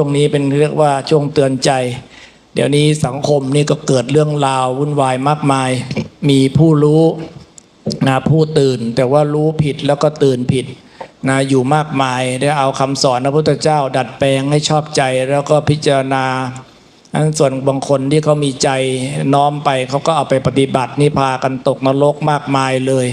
ช่วงนี้เป็นเรียกว่าช่วงเตือนใจ เดี๋ยวนี้สังคมนี่ก็เกิดเรื่องราววุ่นวายมากมาย มีผู้รู้นะผู้ตื่น แต่ว่ารู้ผิดแล้วก็ตื่นผิดนะอยู่มากมายได้เอาคำสอนพระพุทธเจ้า ดัดแปลงให้ชอบใจแล้วก็พิจารณาอันส่วนบางคนที่เขามีใจน้อมไปเขาก็เอาไปปฏิบัตินี่พากันตกนรกมากมายเลย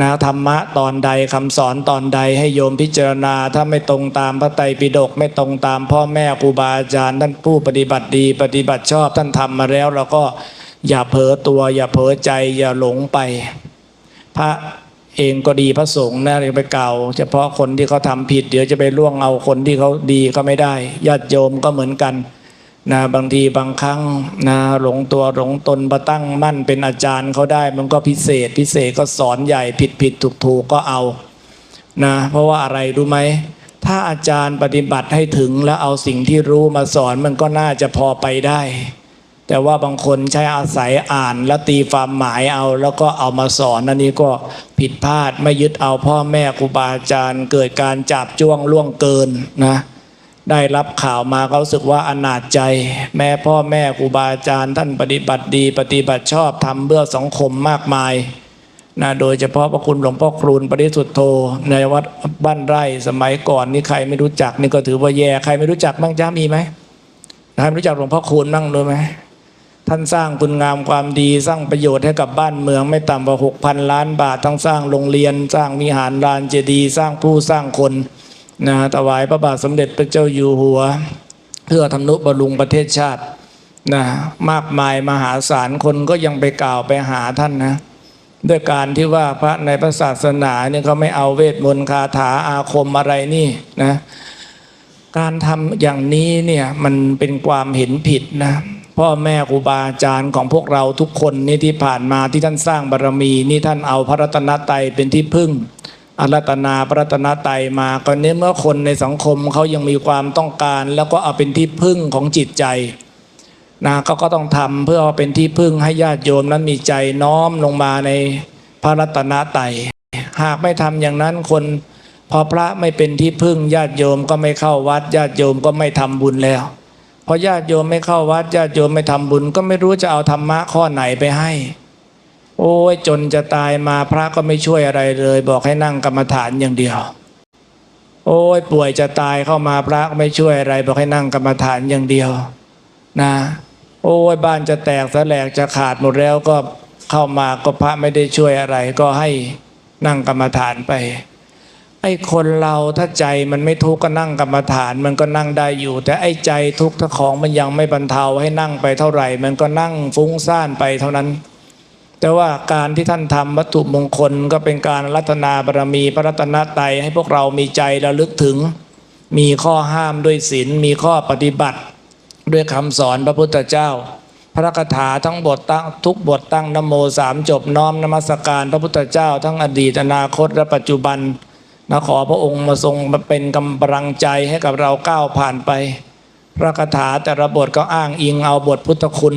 นะธรรมะตอนใดคำสอนตอนใดให้โยมพิจารณา ถ้าไม่ตรงตามพระไตรปิฎกไม่ตรงตามพ่อแม่ครูบาอาจารย์ท่านผู้ปฏิบัติดี ปฏิบัติชอบท่านทำมาแล้วเราก็อย่าเผลอตัว อย่าเผลอใจอย่าหลงไป พระเองก็ดีพระสงฆ์นะอย่าไปกล่าวเฉพาะคนที่เขาทำผิด เดี๋ยวจะไปล่วงเอาคนที่เขาดีก็ไม่ได้ญาติโยมก็เหมือนกัน นะบางทีบางครั้งนะหลงตัวหลงตนประตั้งมั่นเป็นอาจารย์เขาได้ มันก็พิเศษ พิเศษก็สอนใหญ่ผิดผิดถูกถูกก็เอานะเพราะว่าอะไรรู้ไหมถ้าอาจารย์ปฏิบัติให้ถึงแล้วเอาสิ่งที่รู้มาสอนมันก็น่าจะพอไปได้ แต่ว่าบางคนใช้อาศัยอ่านแล้วตีความหมายเอา แล้วก็เอามาสอนอันนี้ก็ผิดพลาดไม่ยึดเอาพ่อแม่ครูบาอาจารย์ เกิดการจับจ้วงล่วงเกินนะ ได้รับข่าวมาเขาสึกว่าอนาจใจ แม่พ่อแม่ครูบาอาจารย์ ท่านปฏิบัติดี ปฏิบัติชอบทำเพื่อสังคมมากมายนะโดยเฉพาะพระคุณหลวงพ่อครูนปริสุทธโธในวัดบ้านไร่สมัยก่อนนี่ใครไม่รู้จักนี่ก็ถือว่าแย่ใครไม่รู้จักบ้างจ้ามีไหมใครไม่รู้จักหลวงพ่อคูณบ้างรู้ไหมท่านสร้างคุณงามความดีสร้างประโยชน์ให้กับบ้านเมืองไม่ต่ำกว่าหกพันล้านบาททั้งสร้างโรงเรียน สร้างวิหารลานเจดีย์สร้างผู้สร้างคน นะถวายพระบาทสมเด็จพระเจ้าอยู่หัว เพื่อทำนุบำรุงประเทศชาตินะมากมายมหาศาลคนก็ยังไปกล่าวไปหาท่านนะด้วยการที่ว่าพระในพระศาสนาเนี่ยเขาไม่เอาเวทมนต์คาถาอาคมอะไรนี่นะการทำอย่างนี้เนี่ยมันเป็นความเห็นผิดนะพ่อแม่ครูบาอาจารย์ของพวกเราทุกคนนี่ที่ผ่านมาที่ท่านสร้างบารมีนี่ท่านเอาพระรัตนตรัยเป็นที่พึ่ง อารัตนาพระรัตนตรัยมาก็เนี้เมื่อคนในสังคมเขายังมีความต้องการ แล้วก็เอาเป็นที่พึ่งของจิตใจนะเขาก็ต้องทำเพื่อเป็นที่พึ่งให้ญาติโยมนั้นมีใจน้อมลงมาในพระรัตนตรัยหากไม่ทำอย่างนั้นคนพอพระไม่เป็นที่พึ่งญาติโยมก็ไม่เข้าวัดญาติโยมก็ไม่ทำบุญแล้วพอญาติโยมไม่เข้าวัดญาติโยมไม่ทำบุญ ก็ไม่รู้จะเอาธรรมะข้อไหนไปให้ โอ้ยจนจะตายมาพระก็ไม่ช่วยอะไรเลย บอกให้นั่งกรรมฐานอย่างเดียว โอ้ยป่วยจะตายเข้ามาพระก็ไม่ช่วยอะไร บอกให้นั่งกรรมฐานอย่างเดียว นะ โอ้ยบ้านจะแตกสแลกจะขาดหมดแล้วก็เข้ามาก็พระไม่ได้ช่วยอะไร ก็ให้นั่งกรรมฐานไปไอ้คนเราถ้าใจมันไม่ทุกข์ก็นั่งกรรมฐานมันก็นั่งได้อยู่ แต่ไอ้ใจทุกข์ถ้าของมันยังไม่บรรเทาให้นั่งไปเท่าไหร่ มันก็นั่งฟุ้งซ่านไปเท่านั้น แต่ว่าการที่ท่านทำวัตถุมงคลก็เป็นการรัตนาบารมีพระรัตนตรัยให้พวกเรามีใจระลึกถึง มีข้อห้ามด้วยศีลมีข้อปฏิบัติ ด้วยคำสอนพระพุทธเจ้า พระคาถาทั้งบทตั้งทุกบทตั้งนโมสามจบน้อมนมัสการพระพุทธเจ้า ทั้งอดีตอนาคตและปัจจุบันนะขอพระองค์มาทรงมาเป็นกำลังใจให้กับเราก้าวผ่านไป พระคาถาแต่ละบทก็อ้างอิงเอาบทพุทธคุณ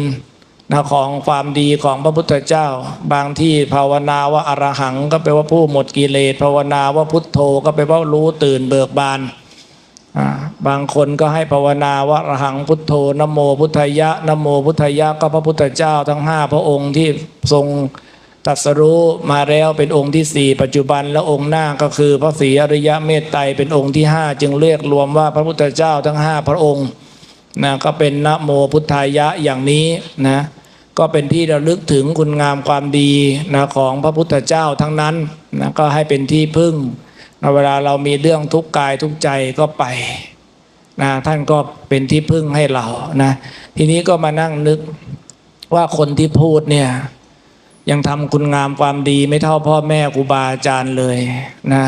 นะของความดีของพระพุทธเจ้า บางที่ภาวนาว่าอรหังก็แปลว่าผู้หมดกิเลสภาวนาว่าพุทโธก็แปลว่ารู้ตื่นเบิกบานบางคนก็ให้ภาวนาว่าอรหังพุทโธนโมพุทธยะนโมพุทธยะก็พระพุทธเจ้าทั้งห้าพระองค์ที่ทรงตัสรู้มาแล้วเป็นองค์ที่สี่ปัจจุบันและองค์หน้าก็คือพระศรีอริยะเมตไตรเป็นองค์ที่ห้าจึงเรียกรวมว่าพระพุทธเจ้าทั้งห้าพระองค์ นะก็เป็นนะโมพุทธายะอย่างนี้นะก็เป็นที่ระลึกถึงคุณงามความดีนะของพระพุทธเจ้าทั้งนั้นนะก็ให้เป็นที่พึ่งเวลาเรามีเรื่องทุกข์กายทุกใจก็ไปนะท่านก็เป็นที่พึ่งให้เรานะทีนี้ก็มานั่งนึกว่าคนที่พูดเนี่ยยังทำคุณงามความดีไม่เท่าพ่อแม่ครูบาอาจารย์เลยนะ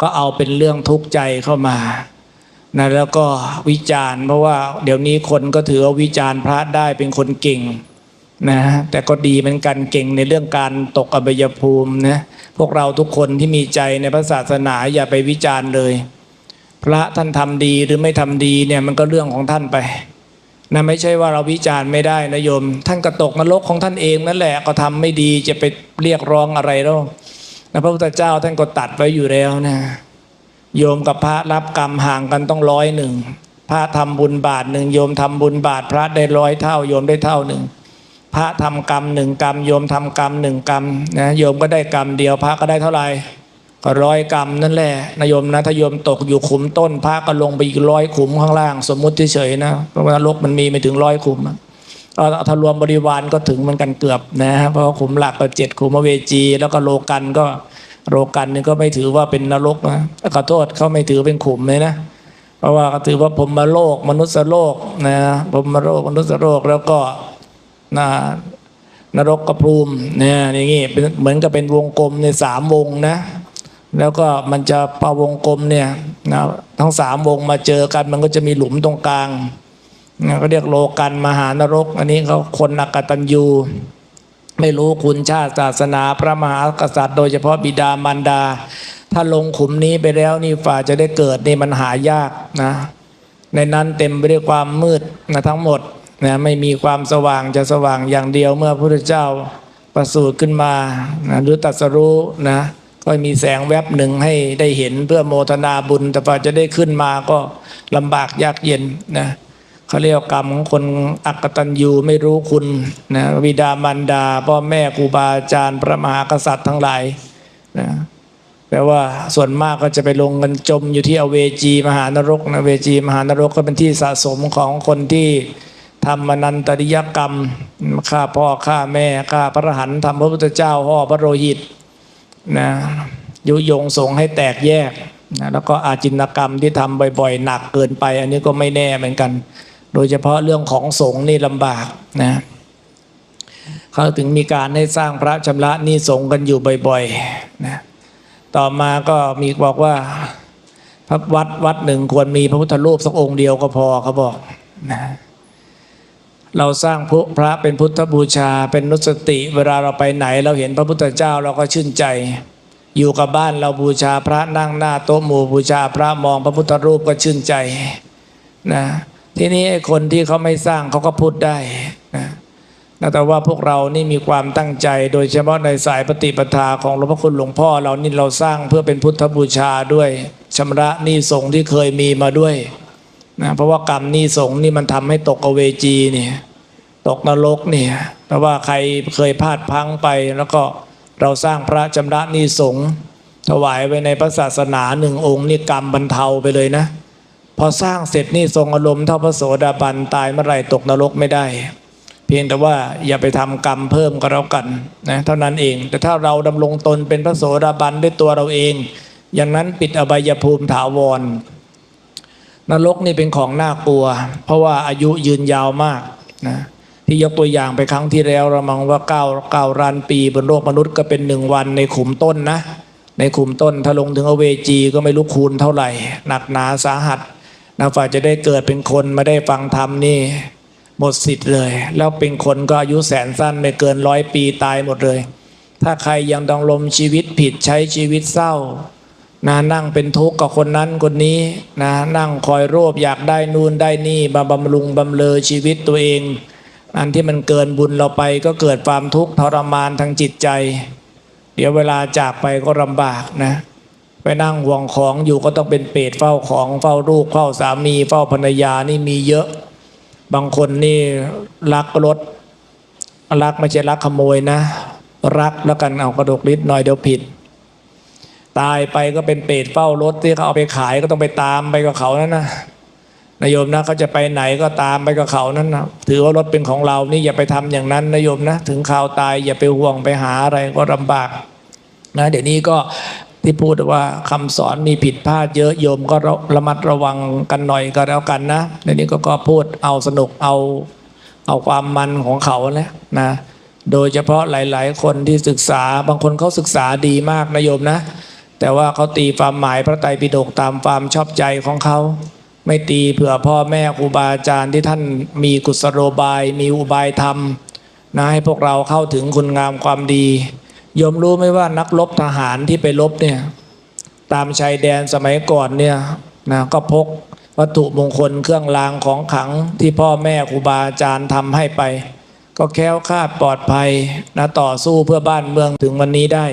ก็เอาเป็นเรื่องทุกข์ใจเข้ามา นะแล้วก็วิจารณ์เพราะว่าเดี๋ยวนี้คนก็ถือว่าวิจารณ์พระได้เป็นคนเก่งนะแต่ก็ดีเหมือนกันเก่งในเรื่องการตกอบยภูมินะพวกเราทุกคนที่มีใจในพระศาสนาอย่าไปวิจารณ์เลย พระท่านทำดีหรือไม่ทำดีเนี่ยมันก็เรื่องของท่านไปนะไม่ใช่ว่าเราวิจารณ์ไม่ได้นะโยม ท่านก็ตกนรกของท่านเองนั่นแหละก็ทำไม่ดีจะไปเรียกร้องอะไรแล้วนะพระพุทธเจ้าท่านก็ตัดไว้อยู่แล้วนะ โยมกับพระรับกรรมห่างกันต้องร้อยหนึ่งพระทำบุญบาทหนึ่งโยมทำบุญบาท พระได้ร้อยเท่า โยมได้เท่าหนึ่งพระทำกรรมหนึ่งกรรม โยมทำกรรมหนึ่งกรรมนะโยมก็ได้กรรมเดียวพระก็ได้เท่าไหร่ก็ร้อยกรรมนั่นแหละนะโยมนะถ้าโยมตกอยู่ขุมต้นพระก็ลงไปอีกร้อยขุมข้างล่าง สมมุติเฉยๆนะเพราะว่านรกมันมีไม่ถึงร้อยขุมเอาถ้ารวมบริวารก็ถึงเหมันกันเกือบนะเพราะขุมหลักก็เจ็ดขุมเวจี แล้วก็โลกันก็ โลกันนี่ก็ไม่ถือว่าเป็นนรกนะขอโทษเขาไม่ถือเป็นขุมเลยนะ เพราะว่าถือว่าพรหมโลก มนุษย์โลกนะพรหมโลกมนุษย์โลกแล้วก็นะนรกกระพรูมเนี่ยอย่างงี้เป็นเหมือนกับเป็นวงกลมในสามวงนะ แล้วก็มันจะปาวงกลมเนี่ยนะทั้งสามวงมาเจอกัน มันก็จะมีหลุมตรงกลางนะก็เรียกโลกันมหานรก อันนี้เขาคนอกตัญญู ไม่รู้คุณชาติศาสนาพระมหากษัตริย์ โดยเฉพาะบิดามารดา ถ้าลงขุมนี้ไปแล้วนี่ฝ่าจะได้เกิดนี่มันหายากนะ ในนั้นเต็มไปด้วยความมืดนะทั้งหมดนะไม่มีความสว่างจะสว่างอย่างเดียวเมื่อพระพุทธเจ้าประสูติขึ้นมานะหรือตรัสรู้นะก็มีแสงแวบหนึ่งให้ได้เห็นเพื่อโมทนาบุญ แต่พอจะได้ขึ้นมาก็ลำบากยากเย็นนะ เขาเรียกว่ากรรมของคนอักตันยูไม่รู้คุณนะวิดามารดา พ่อแม่ครูบาอาจารย์พระมหากษัตริย์ทั้งหลายนะแปลว่าส่วนมากก็จะไปลงกันจมอยู่ที่อเวจีมหานรกนะเวจีมหานรกก็เป็นที่สะสมของคนที่ทำมนันตริยกรรมฆ่าพ่อฆ่าแม่ฆ่าพระรหันต์ทำพระพุทธเจ้าห่อพระโลหิตนะยุยงสงให้แตกแยกนะแล้วก็อาจินกรรมที่ทำบ่อยๆ หนักเกินไป อันนี้ก็ไม่แน่เหมือนกัน โดยเฉพาะเรื่องของสงฆ์นี่ลำบากนะเขาถึงมีการให้สร้างพระชำระนี้สงฆ์กันอยู่บ่อยๆนะต่อมาก็มีบอกว่าพระวัดวัดหนึ่งควรมีพระพุทธรูปสักองค์เดียวก็พอเขาบอกนะเราสร้างพระพระเป็นพุทธบูชาเป็นนุสติ เวลาเราไปไหน เราเห็นพระพุทธเจ้าเราก็ชื่นใจ อยู่กับบ้านเราบูชาพระนั่งหน้าโต๊ะหมู่บูชาพระมองพระพุทธรูปก็ชื่นใจนะ ทีนี้ไอคนที่เขาไม่สร้างเขาก็พูดได้นะแต่ว่าพวกเรานี่มีความตั้งใจ โดยเฉพาะในสายปฏิปทาของหลวงพ่อคุณหลวงพ่อ เรานี่เราสร้างเพื่อเป็นพุทธบูชาด้วยชำระหนี้สงที่เคยมีมาด้วยนะเพราะว่ากรรมหนี้สงนี่มันทำให้ตกอเวจีเนี่ยตกนรกเนี่ยเพราะว่าใครเคยพลาดพังไป แล้วก็เราสร้างพระชำระหนี้สงถวายไว้ในพระศาสนาหนึ่งองค์นี่กรรมบรรเทาไปเลยนะ พอสร้างเสร็จนี่ทรงอารมณ์เท่าพระโสดาบันตายเมื่อไรตกนรกไม่ได้ เพียงแต่ว่าอย่าไปทำกรรมเพิ่มก็แล้วกันนะเท่านั้นเอง แต่ถ้าเราดำรงตนเป็นพระโสดาบันด้วยตัวเราเอง อย่างนั้นปิดอบายภูมิถาวร นรกนี่เป็นของน่ากลัว เพราะว่าอายุยืนยาวมากนะที่ยกตัวอย่างไปครั้งที่แล้วเรามองว่าเก้าเก้ารันปีบนโลกมนุษย์ก็เป็นหนึ่งวันในขุมต้นนะ ในขุมต้นถ้าลงถึงอเวจีก็ไม่รู้คูณเท่าไหร่ หนักหนาสาหัส นะฝ่าจะได้เกิดเป็นคนมาได้ฟังธรรมนี่หมดสิทธิ์เลย แล้วเป็นคนก็อายุแสนสั้นไม่เกินร้อยปีตายหมดเลย ถ้าใครยังดำรงชีวิตผิดใช้ชีวิตเศร้านะนั่งเป็นทุกข์กับคนนั้นคนนี้นะนั่งคอยโรบอยากได้นู่นได้นี่มาบำรุงบำเลอชีวิตตัวเอง อันที่มันเกินบุญเราไปก็เกิดความทุกข์ทรมานทางจิตใจ เดี๋ยวเวลาจากไปก็ลำบากนะ ไปนั่งห่วงของอยู่ก็ต้องเป็นเปรตเฝ้าของเฝ้าลูกเฝ้าสามีเฝ้าภรรยานี่มีเยอะ บางคนนี่รักรถ รักไม่ใช่รักขโมยนะ รักแล้วกันเอากระดกลิ้นหน่อยเดี๋ยวผิด ตายไปก็เป็นเปรตเฝ้ารถที่เขาเอาไปขายก็ต้องไปตามไปกับเขานั่นนะนายโยมนะเขาจะไปไหนก็ตามไปกับเขานั่นนะถือว่ารถเป็นของเรานี่อย่าไปทำอย่างนั้นนายโยมนะ ถึงข่าวตายอย่าไปห่วงไปหาอะไรก็ลำบากนะเดี๋ยวนี้ก็ ที่พูดว่าคำสอนมีผิดพลาดเยอะโยมก็ระระมัดระวังกันหน่อยก็แล้วกันนะเดี๋ยวนี้ก็ก็พูดเอาสนุกเอาเอาความมันของเขาแหละนะ โดยเฉพาะหลาย ๆ คนที่ศึกษาบางคนเขาศึกษาดีมากนะโยมนะ แต่ว่าเขาตีความหมายพระไตรปิฎกตามความชอบใจของเขา ไม่ตีเผื่อพ่อแม่ครูบาอาจารย์ที่ท่านมีกุศโลบาย มีอุบายธรรมนะให้พวกเราเข้าถึงคุณงามความดี ยมรู้ไหมว่านักรบทหารที่ไปรบเนี่ย ตามชายแดนสมัยก่อนเนี่ยนะก็พกวัตถุมงคลเครื่องรางของขังที่พ่อแม่ครูบาอาจารย์ทำให้ไป ก็แค้วคาดปลอดภัยนะต่อสู้เพื่อบ้านเมืองถึงวันนี้ได้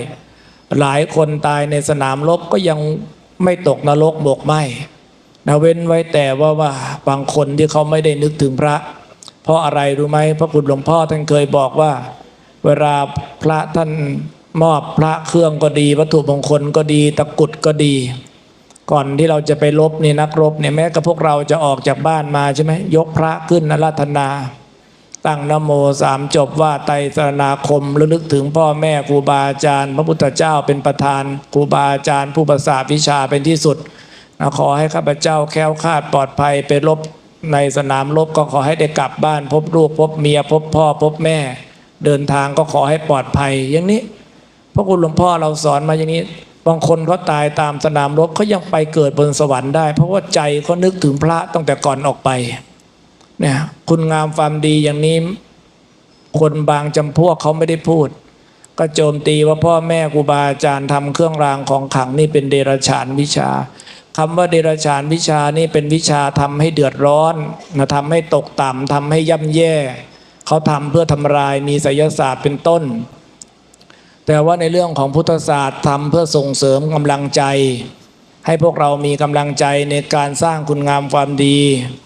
หลายคนตายในสนามรบก็ยังไม่ตกนรกบกไหมนะเว้นไว้แต่ว่าว่าบางคนที่เขาไม่ได้นึกถึงพระ เพราะอะไรรู้ไหมพระคุณหลวงพ่อท่านเคยบอกว่า เวลาพระท่านมอบพระเครื่องก็ดี วัตถุมงคลก็ดี ตะกุดก็ดี ก่อนที่เราจะไปรบนี่นักรบเนี่ยแม้กับพวกเราจะออกจากบ้านมาใช่ไหมยกพระขึ้นอาราธนา ตั้งนโมสามจบว่าไตรสรณาคมระลึกถึงพ่อแม่ครูบาอาจารย์ พระพุทธเจ้าเป็นประธานครูบาอาจารย์ ผู้ประสาทวิชาเป็นที่สุดนะขอให้ข้าพเจ้าแคล้วคลาดปลอดภัยไปรบในสนามรบก็ขอให้ได้กลับบ้าน พบลูกพบเมียพบพ่อพบแม่ เดินทางก็ขอให้ปลอดภัยอย่างนี้พระคุณหลวงพ่อเราสอนมาอย่างนี้ บางคนเขาตายตามสนามรบเขายังไปเกิดบนสวรรค์ได้ เพราะว่าใจเขานึกถึงพระตั้งแต่ก่อนออกไปเนี่ยคุณงามความดีอย่างนี้ คนบางจำพวกเขาไม่ได้พูด ก็โจมตีว่าพ่อแม่ครูบาอาจารย์ทำเครื่องรางของขลังนี่เป็นเดรัจฉานวิชาคำว่าเดรัจฉานวิชานี่เป็นวิชาทำให้เดือดร้อนนะทำให้ตกต่ำทำให้ย่ำแย่ เขาทำเพื่อทำลายมีไสยศาสตร์เป็นต้น แต่ว่าในเรื่องของพุทธศาสตร์ทำเพื่อส่งเสริมกำลังใจ ให้พวกเรามีกำลังใจในการสร้างคุณงามความดี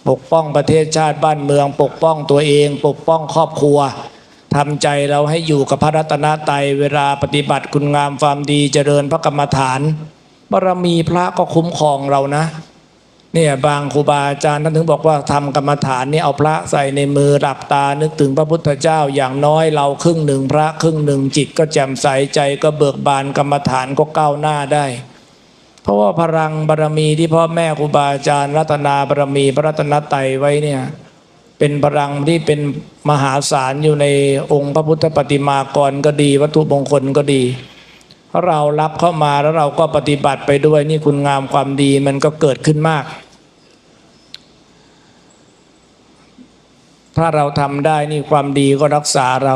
ปกป้องประเทศชาติบ้านเมือง ปกป้องตัวเอง ปกป้องครอบครัวทำใจเราให้อยู่กับพระรัตนตรัยเวลาปฏิบัติคุณงามความดีเจริญพระกรรมฐานบารมีพระก็คุ้มครองเรานะ เนี่ยบางครูบาอาจารย์ท่านถึงบอกว่าทำกรรมฐานนี่เอาพระใส่ในมือหลับตานึกถึงพระพุทธเจ้าอย่างน้อยเราครึ่งหนึ่งพระครึ่งหนึ่งจิตก็แจ่มใสใจก็เบิกบานกรรมฐานก็ก้าวหน้าได้ เพราะว่าพลังบารมีที่พ่อแม่ครูบาอาจารย์รัตนาบารมีพระรัตนตยไว้เนี่ยเป็นพลังที่เป็นมหาศาลอยู่ในองค์พระพุทธปฏิมากรก็ดี วัตถุมงคลก็ดี เรารับเข้ามาแล้วเราก็ปฏิบัติไปด้วยนี่คุณงามความดีมันก็เกิดขึ้นมาก ถ้าเราทำได้นี่ความดีก็รักษาเรา